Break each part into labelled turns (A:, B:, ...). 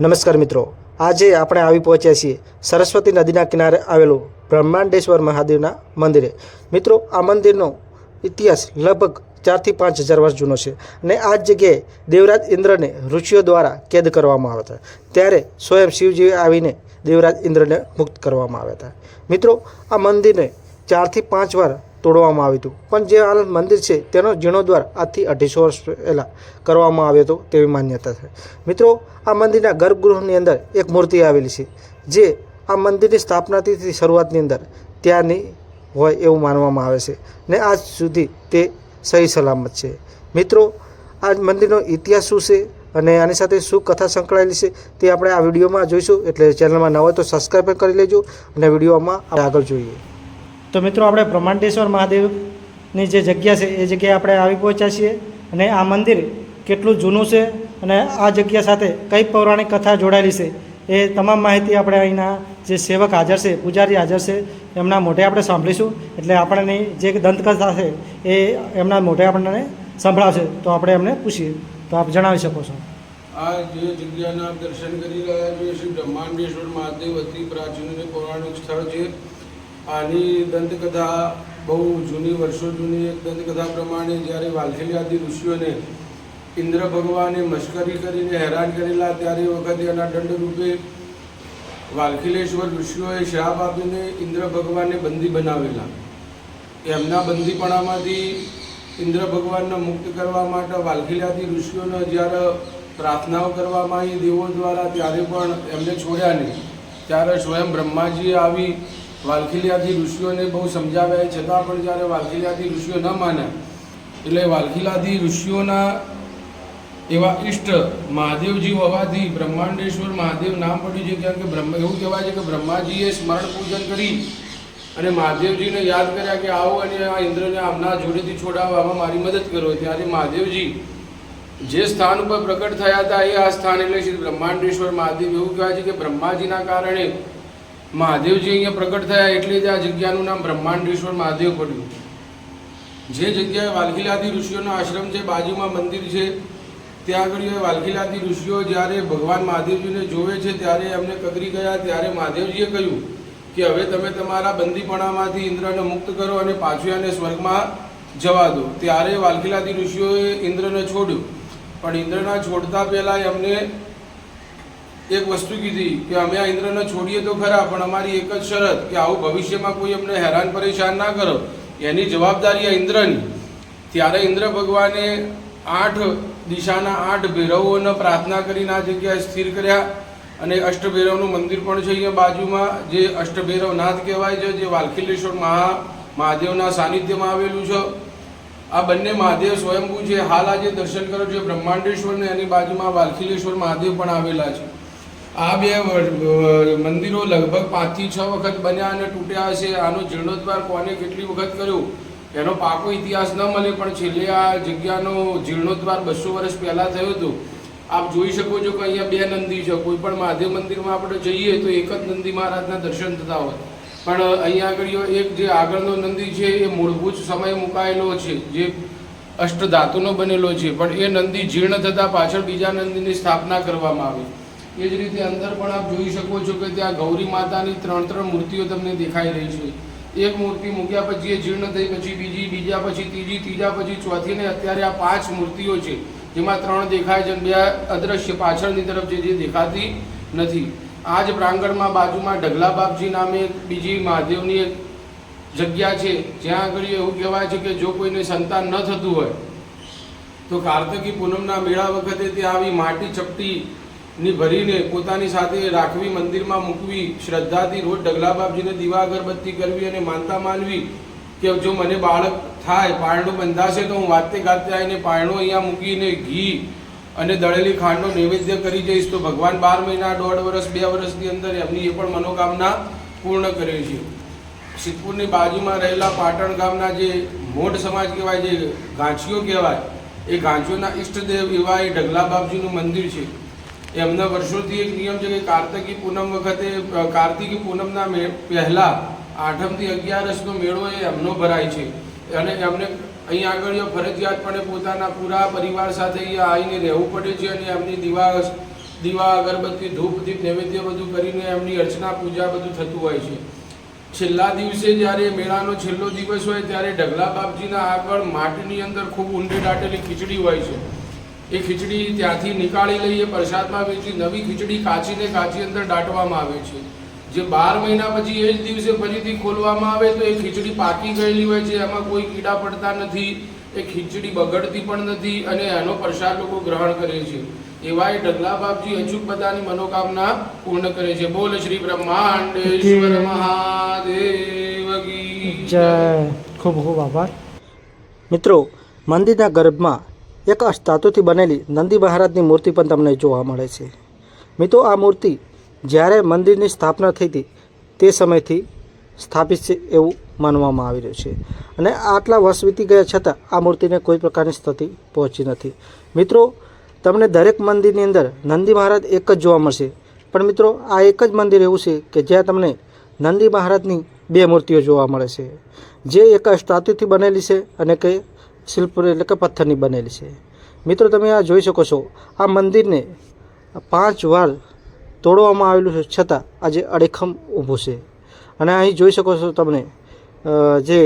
A: નમસ્કાર મિત્રો, આજે આપણે આવી પહોંચ્યા છીએ સરસ્વતી નદીના કિનારે આવેલું બ્રહ્માંડેશ્વર મહાદેવના મંદિરે. મિત્રો, આ મંદિરનો ઇતિહાસ લગભગ ચારથી પાંચ હજાર વર્ષ જૂનો છે અને આ જગ્યાએ દેવરાજ ઇન્દ્રને ઋષિઓ દ્વારા કેદ કરવામાં આવ્યા હતા. ત્યારે સ્વયં શિવજી આવીને દેવરાજ ઇન્દ્રને મુક્ત કરવામાં આવ્યા હતા. મિત્રો, આ મંદિરને ચારથી પાંચ વાર તોડવામાં આવ્યું હતું. પણ જે હાલ મંદિર છે, તેનો જીર્ણોદ્વાર આજથી અઢીસો વર્ષ પહેલાં કરવામાં આવ્યો હતો તેવી માન્યતા છે. મિત્રો, આ મંદિરના ગર્ભગૃહની અંદર એક મૂર્તિ આવેલી છે, જે આ મંદિરની સ્થાપનાથી શરૂઆતની અંદર ત્યાંની હોય એવું માનવામાં આવે છે ને આજ સુધી તે સહી સલામત છે. મિત્રો આ મંદિરનો ઇતિહાસ શું છે અને આની સાથે શું કથા સંકળાયેલી છે તે આપણે આ વિડીયોમાં જોઈશું. એટલે ચેનલમાં ન હોય તો સબસ્ક્રાઈબ કરી લેજો અને વિડીયોમાં આગળ જોઈએ. તો મિત્રો આપણે બ્રહ્માંડેશ્વર મહાદેવની જે જગ્યા છે, એ જગ્યાએ આપણે આવી પહોંચ્યા છીએ અને આ મંદિર કેટલું જૂનું છે અને આ જગ્યા સાથે કઈ પૌરાણિક કથા જોડાયેલી છે, એ તમામ માહિતી આપણે અહીંના જે સેવક હાજર છે, પૂજારી હાજર છે, એમના મોઢે આપણે સાંભળીશું. એટલે આપણને જે દંતકથા છે, એ એમના મોઢે આપણને સંભળાવશે. તો આપણે એમને પૂછીએ. તો આપ જણાવી શકો છો.
B: આ જે જગ્યાના દર્શન કરી રહ્યા છો શ્રી બ્રહ્માંડેશ્વર મહાદેવ અતિ પ્રાચીન અને પૌરાણિક સ્થળ છે. આની દંતકથા બહુ જૂની, વર્ષો જૂની એક દંતકથા પ્રમાણે જ્યારે વાલખેલી આદિ ઋષિઓને ઇન્દ્ર ભગવાને મશ્કરી કરીને હેરાન કરેલા, ત્યારે વખતે એના દંડ રૂપે વાલખીલેશ્વર ઋષિઓએ શ્રાપ આપીને ઇન્દ્ર ભગવાનને બંદી બનાવેલા. એમના બંદીપણામાંથી ઇન્દ્ર ભગવાનને મુક્ત કરવા માટે વાલખીલાદી ઋષિઓને જ્યારે પ્રાર્થનાઓ કરવામાં આવી, દેવો દ્વારા ત્યારે પણ એમને છોડ્યા નહીં. ત્યારે સ્વયં બ્રહ્માજી આવી વાલખીલાદી ઋષિઓને બહુ સમજાવ્યા, છતાં પણ જ્યારે વાલખીલિયાથી ઋષિઓ ન માન્યા એટલે વાલખીલાથી ઋષિઓના એવા ઈષ્ટ મહાદેવજી હોવાથી બ્રહ્માંડેશ્વર મહાદેવ નામ પડ્યું છે, કારણ કે બ્રહ્મ, એવું કહેવાય છે કે બ્રહ્માજીએ સ્મરણ પૂજન કરી અને મહાદેવજીને યાદ કર્યા કે આવો અને આ ઇન્દ્રને આમના જોડેથી છોડાવવામાં મારી મદદ કરો. ત્યારે મહાદેવજી જે સ્થાન ઉપર પ્રગટ થયા હતા, એ આ સ્થાન એટલે શ્રી બ્રહ્માંડેશ્વર મહાદેવ. એવું કહેવાય છે કે બ્રહ્માજીના કારણે મહાદેવજી અહીંયા પ્રકટ થયા એટલે જ આ જગ્યાનું નામ બ્રહ્માંડેશ્વર મહાદેવ પડ્યું. જે જગ્યાએ વાલખીલાદી ઋષિઓનો આશ્રમ છે, બાજુમાં મંદિર છે, ત્યાં આગળ વાલખીલાદી ઋષિઓ જ્યારે ભગવાન મહાદેવજીને જોવે છે, ત્યારે એમને કગરી ગયા, ત્યારે મહાદેવજીએ કહ્યું કે હવે તમે તમારા બંદીપણામાંથી ઇન્દ્રને મુક્ત કરો અને પાછું એને સ્વર્ગમાં જવા દો. ત્યારે વાલખીલાદી ઋષિઓએ ઇન્દ્રને છોડ્યું. પણ ઇન્દ્રના છોડતા પહેલાં એમને એક વસ્તુ કીધી કે અમે આ ઇન્દ્રને છોડીએ તો ખરા, પણ અમારી એક જ શરત કે આવું ભવિષ્યમાં કોઈ અમને હેરાન પરેશાન ના કરો. એની જવાબદારી આ ઇન્દ્રની. ત્યારે ઇન્દ્ર ભગવાને આઠ દિશાના આઠ ભૈરવોને પ્રાર્થના કરીને આ જગ્યાએ સ્થિર કર્યા અને અષ્ટભૈરવનું મંદિર પણ છે અહીંયા બાજુમાં, જે અષ્ટભૈરવ નાથ કહેવાય છે, જે વાલખીલેશ્વર મહા, મહાદેવના સાનિધ્યમાં આવેલું છે. આ બંને મહાદેવ સ્વયંભૂ છે. હાલ આજે દર્શન કરો છો બ્રહ્માંડેશ્વર ને એની બાજુમાં વાલખિલેશ્વર મહાદેવ પણ આવેલા છે. આ બે મંદિરો લગભગ પાંચથી છ વખત બન્યા અને તૂટ્યા હશે. આનો જીર્ણોદ્ધાર કોને કેટલી વખત કર્યો? એનો પાકો ઇતિહાસ ન મળે, પણ છેલ્લે આ જગ્યાનો જીર્ણોદ્ધાર બસો વર્ષ પહેલાં થયો હતો. આપ જોઈ શકો છો કે અહીંયા બે નંદી છે. કોઈ પણ મહાદેવ મંદિરમાં આપણે જઈએ તો એક જ નંદી મહારાજના દર્શન થતા હોય. પણ અહીંયા આગળ એક જે આગળનો નંદી છે, એ મૂળભૂત સમયે મુકાયેલો છે. જે અષ્ટધાતુનો બનેલો છે. પણ એ નંદી જીર્ણ થતાં પાછળ બીજા નંદીની સ્થાપના કરવામાં આવી. એ જ રીતે અંદર પણ આપ જોઈ શકો છો કે ત્યાં ગૌરી માતાની ત્રણ ત્રણ મૂર્તિઓ તમને દેખાઈ રહી છે. એક મૂર્તિ મૂક્યા પછી એ જીર્ણ થઈ, પછી બીજી, બીજા પછી ત્રીજી, ત્રીજા પછી ચોથી ને અત્યારે આ પાંચ મૂર્તિઓ છે. જેમાં ત્રણ દેખાય છે બે અદ્રશ્ય પાછળની તરફ જે દેખાતી નથી. આ જ પ્રાંગણમાં બાજુમાં ઢગલા બાપજી નામે બીજી મહાદેવની એક જગ્યા છે. જ્યાં આગળ એવું કહેવાય છે કે જો કોઈને સંતાન ન થતું હોય, તો કાર્તકી પૂનમના મેળા વખતે ત્યાં આવી માટી ચપટી ની ભરીને પોતાની સાથે રાખવી, મંદિરમાં મૂકવી, શ્રદ્ધાથી રોજ ડગલા બાપજીને દીવા અગરબત્તી કરવી અને માનતા માનવી કે જો મને બાળક થાય, પારણું બંધાશે તો હું વાતે ગાતે આવીને પારણું અહીંયા મૂકીને ઘી અને દળેલી ખાંડનો નૈવેદ્ય કરી જઈશ. તો ભગવાન બાર મહિના, દોઢ વર્ષ, બે વર્ષની અંદર એમની એ પણ મનોકામના પૂર્ણ કરે છે. સિદ્ધપુરની બાજુમાં રહેલા પાટણ ગામના જે મોઢ સમાજ કહેવાય, જે ગાંચીઓ કહેવાય, એ ગાંચીઓના ઈષ્ટદેવ એવા એ ઢગલા બાપજીનું મંદિર છે. એમના વર્ષોથી એક નિયમ છે કે કાર્તિકી પૂનમ વખતે કાર્તિકી પૂનમના મે, પહેલાં આઠમથી અગિયારસનો મેળો એ એમનો ભરાય છે. અને એમને અહીં આગળ ફરજિયાતપણે પોતાના પૂરા પરિવાર સાથે અહીંયા આવીને રહેવું પડે છે અને એમની દીવા દીવા, અગરબત્તી, ધૂપ, દીપ, નૈવેદ્ય બધું કરીને એમની અર્ચના, પૂજા બધું થતું હોય છે. છેલ્લા દિવસે જ્યારે મેળાનો છેલ્લો દિવસ હોય ત્યારે ઢગલા બાપજીના આગળ માટીની અંદર ખૂબ ઊંડી દાટેલી ખીચડી હોય છે. એ ખીચડી ત્યાંથી નીકાળી લઈએ પ્રસાદમાં વેચી નવી ખીચડી કાચીને કાચી અંદર દાટવામાં આવે છે. જે બાર મહિના પછી એ જ દિવસે ફરીથી ખોલવામાં આવે તો એ ખીચડી પાકી ગયેલી હોય છે એમાં કોઈ કીડા પડતા નથી એ ખીચડી બગડતી પણ નથી અને એનો પ્રસાદ લોકો ગ્રહણ કરે છે. એવા એ ઢગલા બાપજી અચૂક બધાની મનોકામના પૂર્ણ કરે છે. બોલ શ્રી બ્રહ્માંડેશ્વર મહાદેવ
C: જય. ખૂબ ખૂબ આભાર.
A: મિત્રો મંદિરના ગર્ભમાં એક ધાતુથી બનેલી નંદી મહારાજની મૂર્તિ પણ તમને જોવા મળે છે. મિત્રો, આ મૂર્તિ જ્યારે મંદિરની સ્થાપના થઈ હતી, તે સમયથી સ્થાપિત છે એવું માનવામાં આવી રહ્યું છે. અને આટલા વર્ષ વીતી ગયા છતાં આ મૂર્તિને કોઈ પ્રકારની સ્થિતિ પહોંચી નથી. મિત્રો, તમને દરેક મંદિરની અંદર નંદી મહારાજ એક જ જોવા મળશે. પણ મિત્રો, આ એક જ મંદિર એવું છે કે જ્યાં તમને નંદી મહારાજની બે મૂર્તિઓ જોવા મળે છે. જે એક સ્ટાચ્યુથી બનેલી છે અને કે શિલ્પ એટલે કે પથ્થરની બનેલી છે. મિત્રો, તમે આ જોઈ શકો છો, આ મંદિરને પાંચ વાર તોડવામાં આવેલું છે, છતાં આજે અડેખમ ઊભું છે. અને અહીં જોઈ શકો છો તમને જે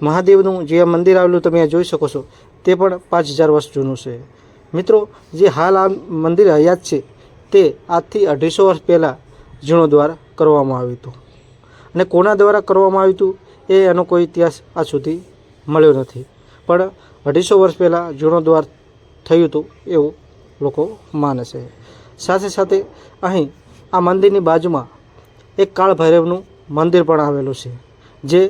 A: મહાદેવનું જે આ મંદિર આવેલું તમે આ જોઈ શકો છો, તે પણ પાંચ હજાર વર્ષ જૂનું છે. મિત્રો, જે હાલ આ મંદિર હયાત છે, તે આજથી અઢીસો વર્ષ પહેલાં જીર્ણોદ્વાર કરવામાં આવ્યું હતું. અને કોના દ્વારા કરવામાં આવ્યું હતું, એ એનો કોઈ ઇતિહાસ આજ સુધી મળ્યો નથી. પણ અઢીસો વર્ષ પહેલાં જીર્ણોદ્વાર થયું હતું એવું લોકો માને છે. સાથે સાથે અહીં આ મંદિરની બાજુમાં એક કાળ ભૈરવનું મંદિર પણ આવેલું છે, જે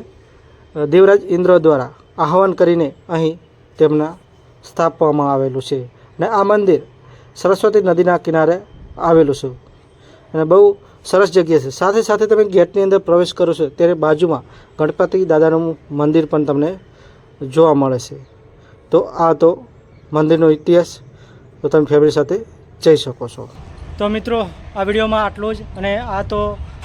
A: દેવરાજ ઇન્દ્ર દ્વારા આહવાન કરીને અહીં તેમના સ્થાપવામાં આવેલું છે અને આ મંદિર સરસ્વતી નદીના કિનારે આવેલું છે અને બહુ સરસ જગ્યા છે. સાથે સાથે તમે ગેટની અંદર પ્રવેશ કરો છો, ત્યારે બાજુમાં ગણપતિ દાદાનું મંદિર પણ તમને જોવા મળે છે. તો આ તો મંદિરનો ઇતિહાસ. તો તમે ફેમિલી સાથે જઈ શકો છો.
C: તો મિત્રો, આ વિડીયોમાં આટલું જ અને આ તો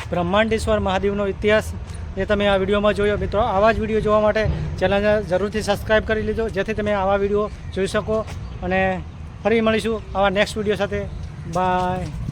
C: બ્રહ્માંડેશ્વર મહાદેવનો ઇતિહાસ એ તમે આ વિડીયોમાં જોયો. મિત્રો, આવા જ વીડિયો જોવા માટે ચેનલને જરૂરથી સબસ્ક્રાઈબ કરી લીધો જેથી તમે આવા વીડિયો જોઈ શકો. અને ફરી મળીશું આવા નેક્સ્ટ વીડિયો સાથે. બાય